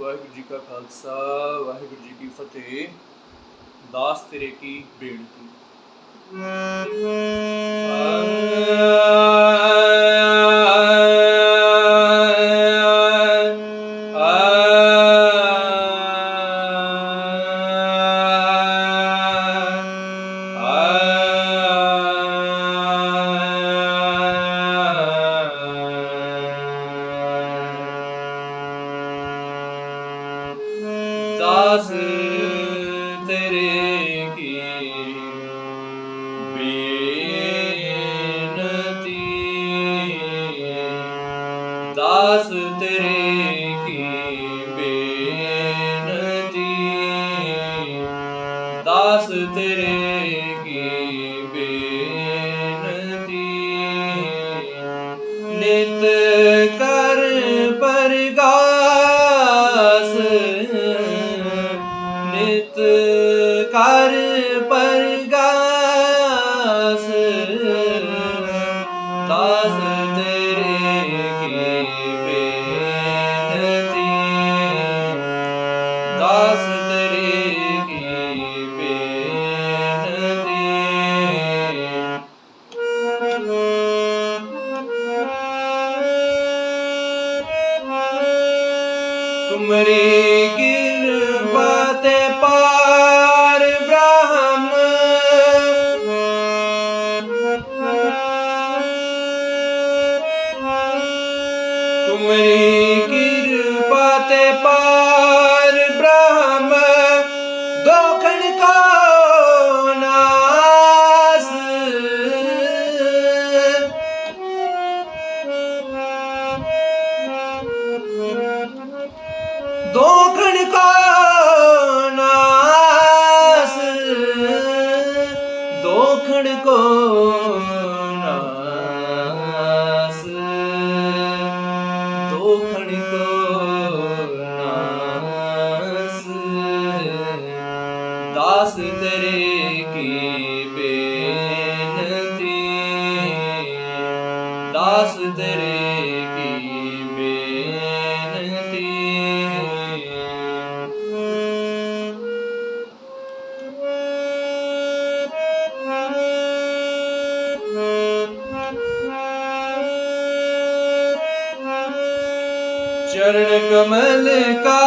ਵਾਹਿਗੁਰੂ ਜੀ ਕਾ ਖਾਲਸਾ ਵਾਹਿਗੁਰੂ ਜੀ ਕੀ ਫਤਿਹ ਦਾਸ ਤੇਰੇ ਕੀ ਬੇਨਤੀ ਦਾਸ ਤੇਰੇ ਕੀ ਬੇਨਤੀ ਦਾਸ ਤੇਰੇ ਕੀ ਬੇਨਤੀ ਦਾਸ ਤੇਰੇ ਕੀ ਬੇਨਤੀ ਨਿਤ ਕਰ ਪਰਗਾਸ ਦਾਸ ਤੇਰੇ ਕੀ ਬੇਨਤੀ ਦਾਸ ਤੇਰੇ ਕੀ ਬੇਨਤੀ ਤੁਮਰੀ ਕਿਰਪਾ তোমার কৃপাতে পা ਦਾਸ ਤੇਰੇ ਕੀ ਬੇਨਤੀ? ਦਾਸ ਤੇਰੇ ਕੀ ਬੇਨਤੀ? ਚਰਨ ਕਮਲ ਕਾ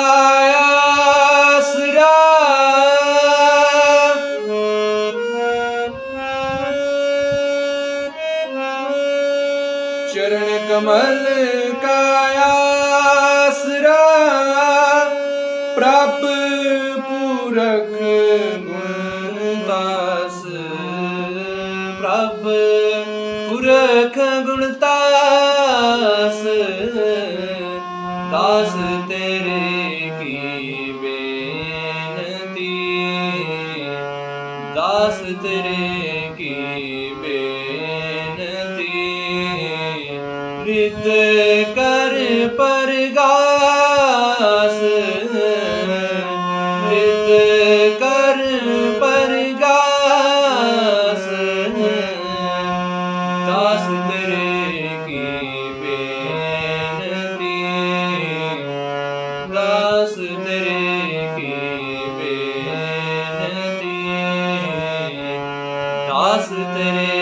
ਚਰਨ ਕਮਲ ਕਾ ਆਸਰਾ, ਪ੍ਰਭ ਪੂਰਖ ਗੁਣ ਦਾਸ। ਪ੍ਰਭ ਪੁਰਖ ਗੁਣ ਦਾਸ ਦਾਸ ਤੇਰੇ ਕੀ ਬੇਨਤੀ? ਦਾਸ ਤੇਰੇ ਬਿਤ ਕਰ ਪਰਗਾਸ। ਬਿਤ ਕਰ ਪਰਗਾਸ। ਦਾਸ ਤੇਰੇ ਕੀ ਬੇਨਤੀ? ਦਾਸ ਤੇਰੇ ਕੀ ਬੇਨਤੀ? ਦਾਸ ਤੇਰੇ